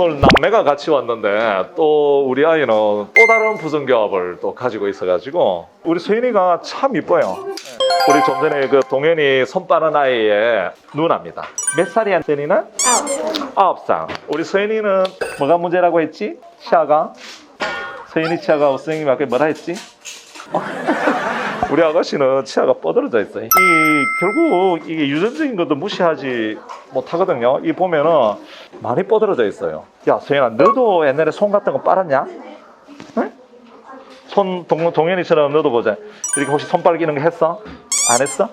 오늘 남매가 같이 왔는데 또 우리 아이는 또 다른 부정교합을 또 가지고 있어가지고 우리 소연이가 참 이뻐요. 우리 좀 전에 그 동현이 손 빠른 아이의 누나입니다. 몇 살이야, 소연이는? 아홉. 아홉 살. 우리 서연이는 뭐가 문제라고 했지? 치아가? 서연이 치아가 선생님이 아까 뭐라 했지? 우리 아가씨는 치아가 뻗어져 있어요. 이 결국 이게 유전적인 것도 무시하지 못하거든요. 이 보면은 많이 뻗어져 있어요. 야 서연아, 너도 옛날에 손 같은 거 빨았냐? 응? 손 동, 동현이처럼 너도 보자. 이렇게 혹시 손 빨기는 거 했어? 안 했어?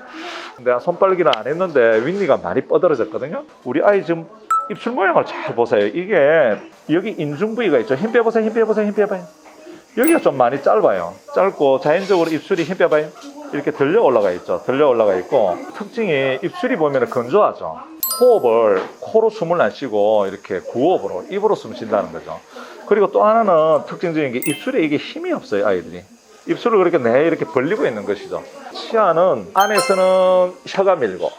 내가 손 빨기는 안 했는데 윗니가 많이 뻗어졌거든요. 우리 아이 지금 입술 모양을 잘 보세요. 이게 여기 인중 부위가 있죠. 힘 빼보세요. 힘 빼보세요. 힘 빼봐요. 여기가 좀 많이 짧아요. 짧고 자연적으로 입술이 힘 빼봐요. 이렇게 들려 올라가 있죠. 들려 올라가 있고 특징이 입술이 보면 건조하죠. 호흡을 코로 숨을 안 쉬고 이렇게 구호흡으로 입으로 숨 쉰다는 거죠. 그리고 또 하나는 특징적인 게 입술에 이게 힘이 없어요 아이들이. 입술을 그렇게 내 이렇게 벌리고 있는 것이죠. 치아는 안에서는 혀가 밀고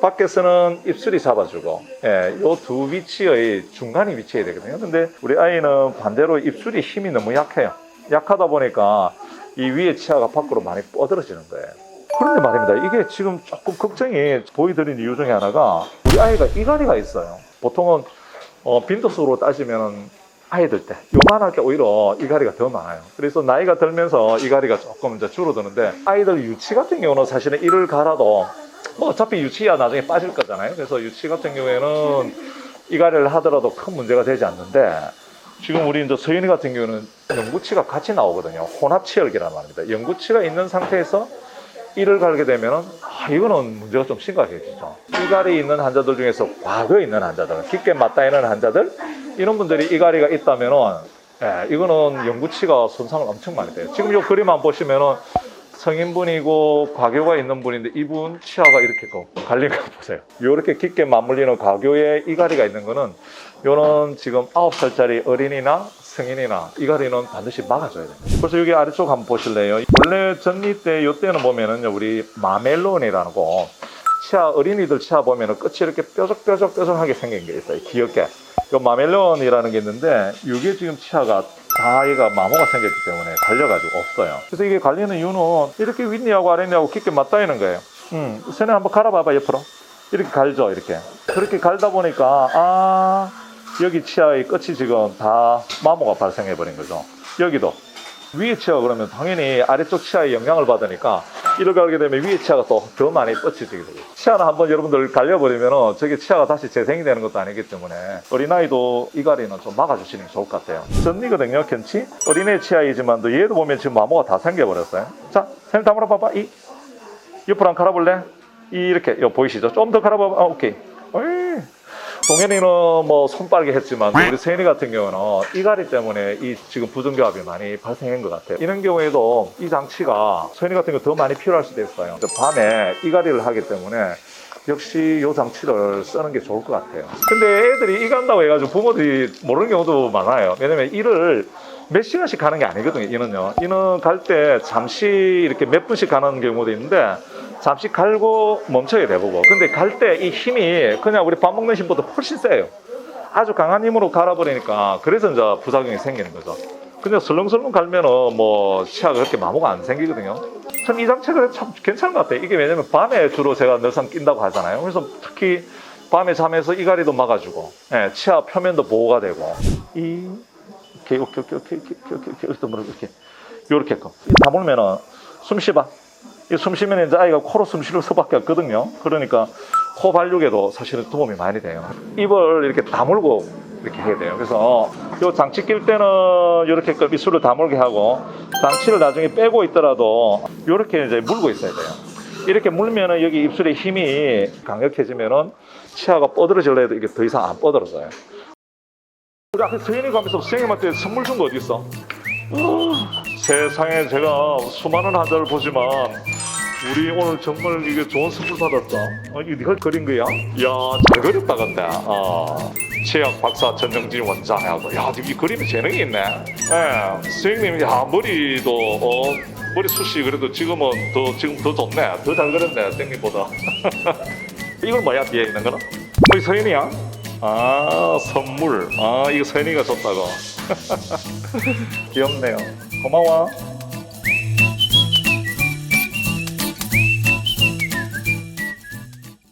밖에서는 입술이 잡아주고 예, 요두 위치의 중간이 위치해야 되거든요. 근데 우리 아이는 반대로 입술이 힘이 너무 약해요. 약하다 보니까 이 위에 치아가 밖으로 많이 뻗어지는 거예요. 그런데 말입니다. 이게 지금 조금 걱정이 보이드린 이유 중에 하나가 우리 아이가 이갈이가 있어요. 보통은 어, 빈도수로 따지면 아이들 때 요만할 때 오히려 이갈이가 더 많아요. 그래서 나이가 들면서 이갈이가 조금 이제 줄어드는데 아이들 유치 같은 경우는 사실은 이를 갈아도 뭐 어차피 유치야 나중에 빠질 거잖아요. 그래서 유치 같은 경우에는 이갈이를 하더라도 큰 문제가 되지 않는데 지금 우리 이제 서윤이 같은 경우는 영구치가 같이 나오거든요. 혼합치열기란 말입니다. 영구치가 있는 상태에서 이를 갈게 되면은 아, 이거는 문제가 좀 심각해지죠. 이갈이 있는 환자들 중에서 과거에 있는 환자들, 깊게 맞닿아 있는 환자들 이런 분들이 이갈이가 있다면은 예, 이거는 영구치가 손상을 엄청 많이 돼요. 지금 이 그림 안 보시면은 성인분이고 과교가 있는 분인데 이분 치아가 이렇게 거- 갈린 거 보세요. 이렇게 깊게 맞물리는 과교에 이갈이가 있는 거는 요는 지금 9살짜리 어린이나 성인이나 이갈이는 반드시 막아줘야 돼요. 그래서 여기 아래쪽 한번 보실래요? 원래 전리 때 요때는 보면은 우리 마멜론이라고 치아 어린이들 치아 보면은 끝이 이렇게 뾰족뾰족뾰족하게 생긴 게 있어요. 귀엽게. 요 마멜론이라는 게 있는데 이게 지금 치아가 다 얘가 마모가 생겼기 때문에 갈려가지고 없어요. 그래서 이게 갈리는 이유는 이렇게 윗니하고 아랫니하고 깊게 맞닿아 있는 거예요. 음, 손에 한번 갈아봐봐 옆으로. 이렇게 갈죠, 이렇게. 그렇게 갈다 보니까 아 여기 치아의 끝이 지금 다 마모가 발생해 버린 거죠. 여기도 위에 치아 그러면 당연히 아래쪽 치아에 영향을 받으니까 이렇게 갈게 되면 위에 치아가 또 더 많이 뻗치게 되고 치아는 한번 여러분들 갈려버리면 저게 치아가 다시 재생이 되는 것도 아니기 때문에 어린아이도 이갈이는 좀 막아주시는 게 좋을 것 같아요 전이거든요 견치 어린애 치아이지만 또 얘도 보면 지금 마모가 다 생겨버렸어요 자쌤 다물어 봐봐 이 옆으로 한 갈아볼래? 이 이렇게 요 보이시죠? 좀 더 갈아봐봐 아, 오케이. 동현이는 뭐 손빨개 했지만 우리 세인이 같은 경우는 이갈이 때문에 이 지금 부정교합이 많이 발생한 것 같아요. 이런 경우에도 이 장치가 세인이 같은 경우 더 많이 필요할 수도 있어요. 밤에 이갈이를 하기 때문에 역시 이 장치를 쓰는 게 좋을 것 같아요. 근데 애들이 이 간다고 해가지고 부모들이 모르는 경우도 많아요. 왜냐면 이를 몇 시간씩 가는 게 아니거든요. 이는요. 이는 갈 때 잠시 이렇게 몇 분씩 가는 경우도 있는데 잠시 갈고 멈춰야 대부분. 근데 갈 때 이 힘이 그냥 우리 밥 먹는 힘보다 훨씬 세요. 아주 강한 힘으로 갈아버리니까 그래서 이제 부작용이 생기는 거죠. 근데 설렁설렁 갈면은 뭐 치아가 그렇게 마모가 안 생기거든요. 참 이 장치가 참 괜찮은 것 같아요. 이게 왜냐면 밤에 주로 제가 늘상 낀다고 하잖아요. 그래서 특히 밤에 잠에서 이갈이도 막아주고, 예, 치아 표면도 보호가 되고, 이, 이렇게, 이렇게, 이렇게, 이렇게, 이렇게, 이렇게, 이렇게, 이렇게, 이렇게, 이렇게, 이렇게, 이렇게. 다물면은 숨 쉬봐. 이 숨 쉬면 이제 아이가 코로 숨쉴 수밖에 없거든요. 그러니까 코 발육에도 사실은 도움이 많이 돼요. 입을 이렇게 다물고 이렇게 해야 돼요. 그래서 이 장치 낄 때는 이렇게 입술을 다물게 하고 장치를 나중에 빼고 있더라도 이렇게 이제 물고 있어야 돼요. 이렇게 물면은 여기 입술에 힘이 강력해지면은 치아가 뻗어질려 해도 이게 더 이상 안 뻗어져요. 우리 앞에 서현이 가면서 선생님한테 선물 준 거 어디 있어? 세상에 제가 수많은 환자를 보지만 우리 오늘 정말 이게 좋은 선물 받았다. 어, 이거 네가 그린 거야? 이야 잘 그렸다 근데. 어. 치약 박사 전정진 원장하고 야, 이 그림에 재능이 있네. 예, 선생님 야 머리도 어, 머리 숱이 그래도 지금은 더 지금 더 좋네. 더 잘 그렸네 선생님보다. 이건 뭐야 뒤에 있는 거는? 거기 서인이야? 아 선물. 아 이거 선이가 줬다고. 귀엽네요. 고마워